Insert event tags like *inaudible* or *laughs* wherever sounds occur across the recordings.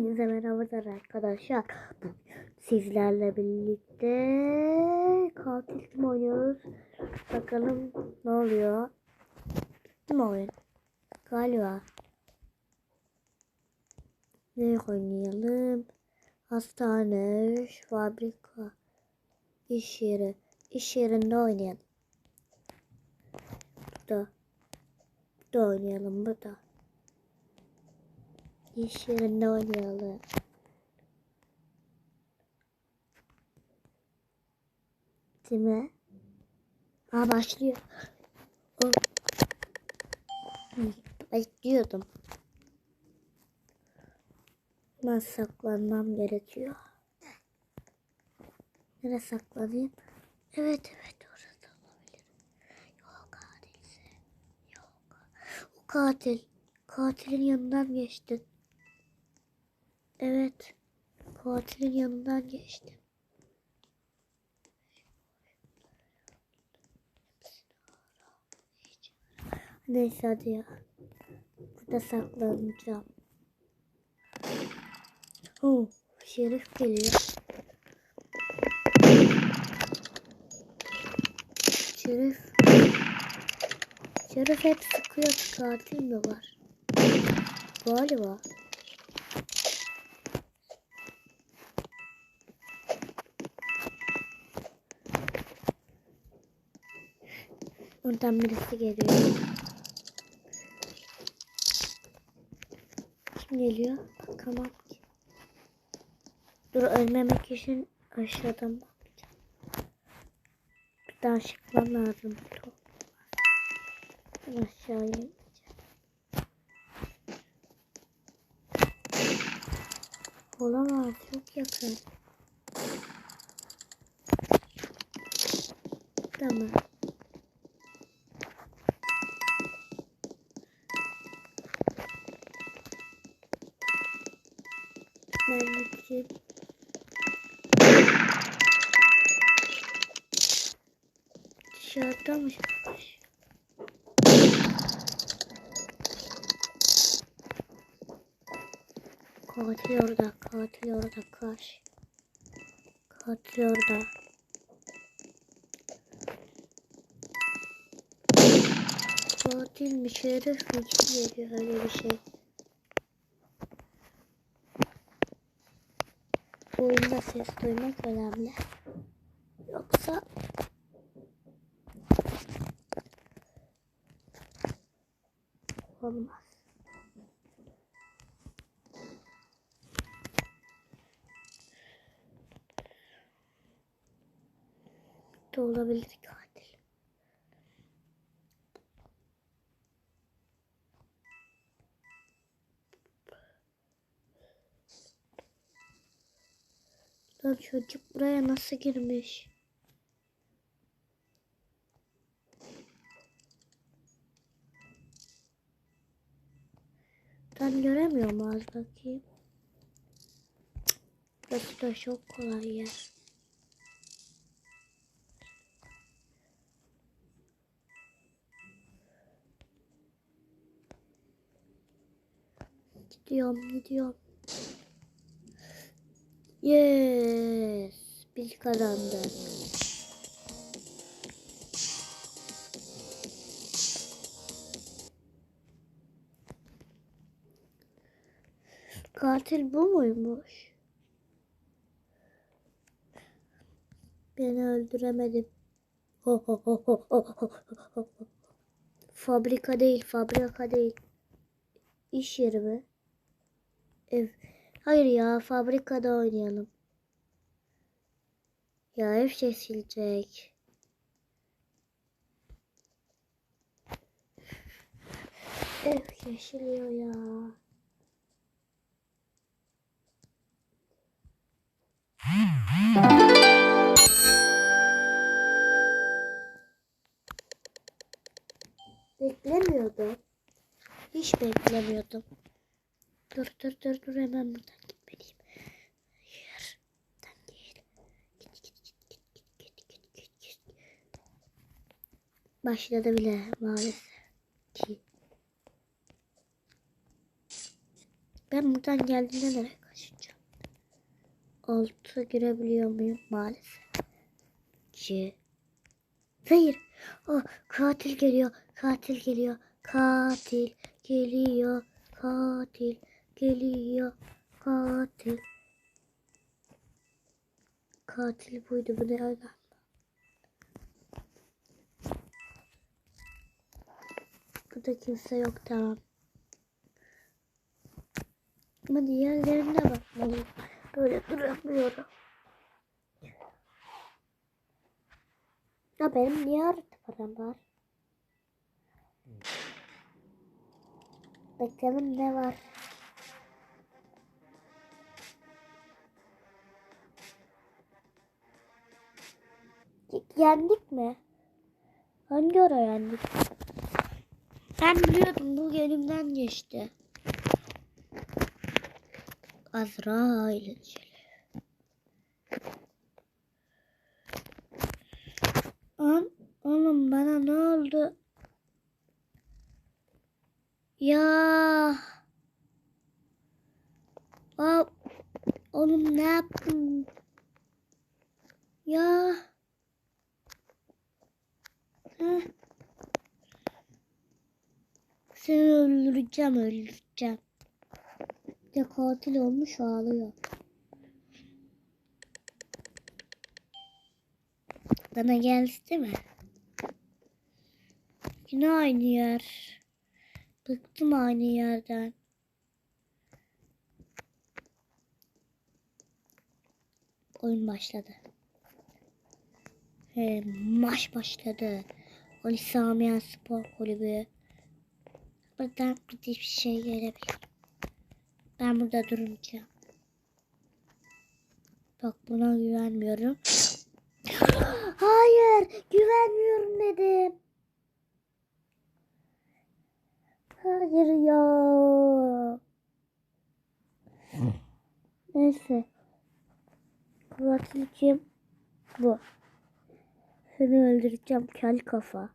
Hepinize merhabalar arkadaşlar. Sizlerle birlikte katil kim oynuyoruz? Bakalım ne oluyor? Bitti mi oyun? Galiba. Ne oynayalım? Hastane, fabrika, iş yeri. İş yerinde oynayalım. Burada. Burada oynayalım burada. Yerinde oynayalım. Değil mi? Aa başlıyor. Bekliyordum. Ben saklanmam gerekiyor. Nereye saklanayım? Evet evet orası olabilir. Yok katilse. Yok. O katil. Katilin yanından geçtin. Evet. Katilin yanından geçtim. Neyse hadi ya. Burada saklanacağım. Oh, şerif geliyor. Şerif. Şerif hep sıkıyor. Katil mi var? Galiba. Oradan birisi geliyor. Kim geliyor? Bakamam ki. Dur ölmemek için aşağıdan bakacağım. Daha çıkmam lazım. Aşağıya ineceğim. Olamaz çok yakın. Tamam. Çıkmış? Katil orada, katil orada, kaç. Katil orada. Katil mi, şerif mi, kim geliyor öyle bir şey. Bu oyunda ses duymak önemli. Yoksa olmaz. Da olabilir katil. Lan çocuk buraya nasıl girmiş? Az bakayım. Burası da çok kolay yer. Gidiyorum gidiyorum. Yes. Biz kazandık. Katil bu muymuş? Beni öldüremedim. *laughs* Fabrika değil, fabrika değil. İş yeri mi? Ev. Hayır ya, fabrikada oynayalım. Ya ev şey silecek. Ev yeşiliyor ya. Beklemiyordum. Hiç beklemiyordum. Dur dur dur dur hemen buradan gitmeliyim. Hayır. Buradan değil. Git git git git git git git git git. Başladı bile maalesef. Ben buradan geldiğinde nereye? Altı girebiliyor muyum? Maalesef. C. Hayır. Oh, katil geliyor. Katil geliyor. Katil geliyor. Katil geliyor. Katil. Katil buydu. Bu nereden? Burada kimse yok tamam. Ama diğerlerine bakmalıyım. Böyle duramıyorum. Ya benim niye artı param var? Bakalım ne var. Yendik mi? Hangi ara yendik? Ben biliyordum bu elimden geçti. Azrail. An, oğlum bana ne oldu? Ya. Aa, oğlum ne yaptın? Ya. Heh. Seni öldüreceğim, öldüreceğim. Ya katil olmuş ağlıyor. Bana geldi mi? Yine aynı yer. Bıktım aynı yerden. Oyun başladı. Ve maç başladı. Ali Samiyen Spor Kulübü. Buradan bir şey gelebilir. Ben burada duracağım. Bak buna güvenmiyorum. *gasps* Hayır, güvenmiyorum dedim. Hayır ya. Neyse. Kim? Bu. Seni öldüreceğim kel kafa.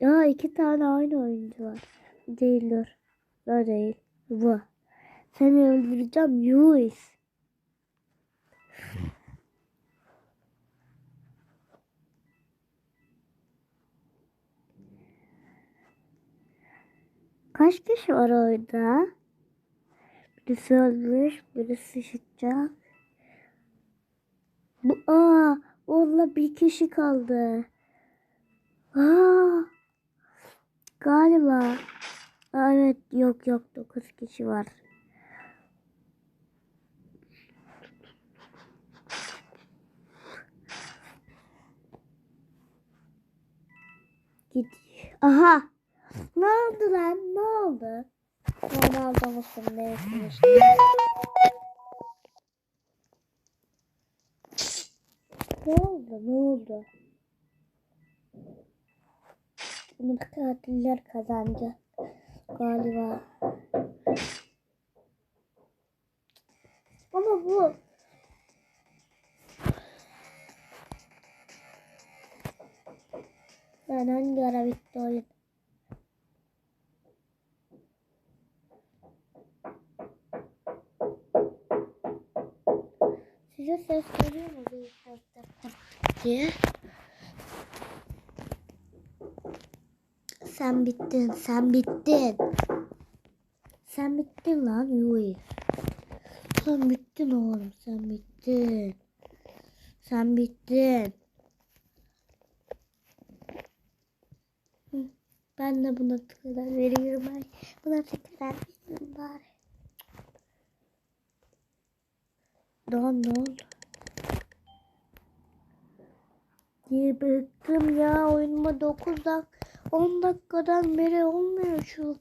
Ya iki tane aynı oyuncu var. Değil dur. O değil. Bu. Seni öldüreceğim Yuis. Kaç kişi var orada? Birisi ölmüş, birisi sıçacak. Bu, aa, onunla bir kişi kaldı. Aa, galiba. Aa, evet, yok yok, dokuz kişi var. Git. Aha. Ne oldu lan? Ne oldu? Ronaldo musun? Neysin işte? Ne oldu? Ne oldu? Bunu katiller kazanacak galiba. Ama bu ben hangi ara bitti oyun? Size ses geliyor mu? Bir ses diye. Sen bittin, sen bittin. Sen bittin lan Yui. Sen bittin oğlum, sen bittin. Sen bittin. Ben de buna tıklar veriyorum. Ay, Buna tıklar veriyorum bari. Daha ne oldu? Diye bıktım ya oyunuma 9 dak 10 dakikadan beri olmuyor şu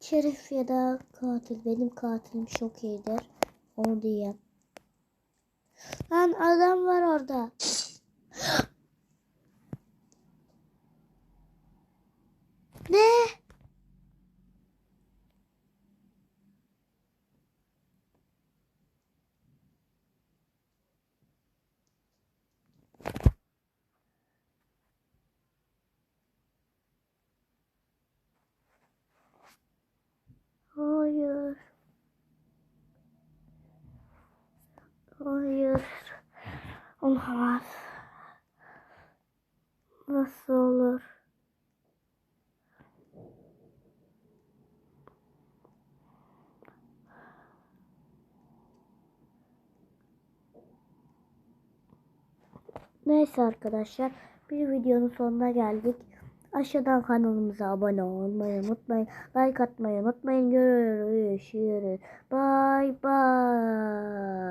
şerif ya da katil. Benim katilim çok iyidir. Onu diyeyim. Lan adam var orada. ne? Hayır. Olamaz. Nasıl olur? Neyse arkadaşlar bir videonun sonuna geldik. Aşağıdan kanalımıza abone olmayı unutmayın. Like atmayı unutmayın. Görüşürüz. Bye bye.